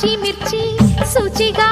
పచ్చిమిర్చి శుచిగా